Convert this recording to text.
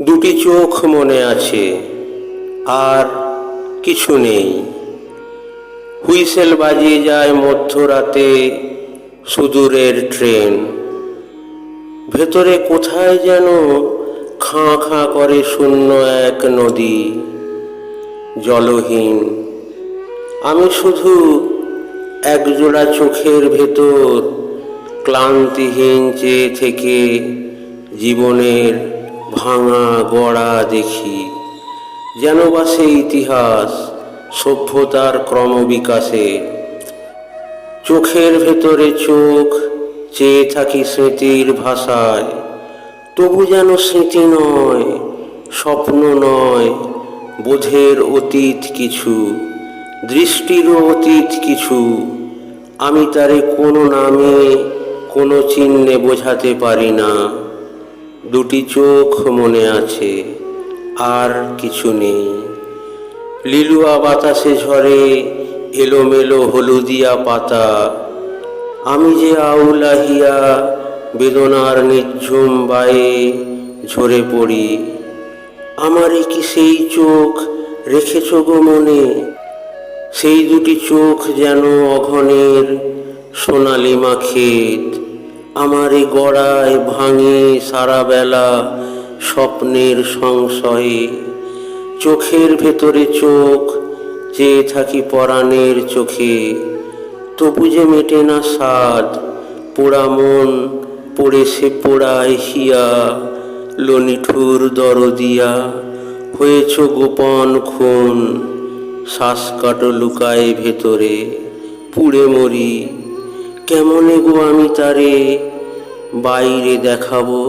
দুটি চোখ মনে আছে, আর কিছু নেই। হুইসেল বাজিয়ে যায় মধ্যরাতে সুদূরের ট্রেন। ভেতরে কোথায় যেন খাঁ খাঁ করে শূন্য এক নদী। জলহীন। আমি শুধু একজোড়া চোখের ভেতর ক্লান্তিহীন চেয়ে থেকে জীবনের ভাঙা গড়া দেখি, যেন বা সে ইতিহাস, সভ্যতার ক্রমবিকাশে। চোখের ভেতরে চোখ, চেয়ে থাকি স্মৃতির ভাষায়। তবু যেন স্মৃতি নয়, স্বপ্ন নয়, বোধের অতীত কিছু দৃষ্টিরও অতীত কিছু। আমি তারে কোনো নামে, কোনো চিহ্নে বোঝাতে পারি না। দুটি চোখ মনে আছে, আর কিছু নেই। লিলুয়া বাতাসে ঝরে এলোমেলো হলুদিয়া পাতা। আমি যে আউলাহিয়া বেদনার নিঝুম বায়ে ঝরে পড়ি। আমারই কি সেই চোখ রেখেছ গো মনে? সেই দুটি চোখ যেন অঘনের সোনালি মাখেত। আমারই গড়ায় ভাঙে সারা বেলা স্বপ্নের সংশয়ে। চোখের ভেতরে চোখ চেয়ে থাকি পরাণের চোখে। তবু যে মেটে না স্বাদ, পোড়া মন, পড়ে সে পোড়ায় হিয়া, লনিঠুর দরদিয়া। হয়েছ গোপন খুন শ্বাস কাটো লুকায় ভেতরে, পুড়ে মরি। কেমনে গো আমি তারে বাইরে দেখাবো?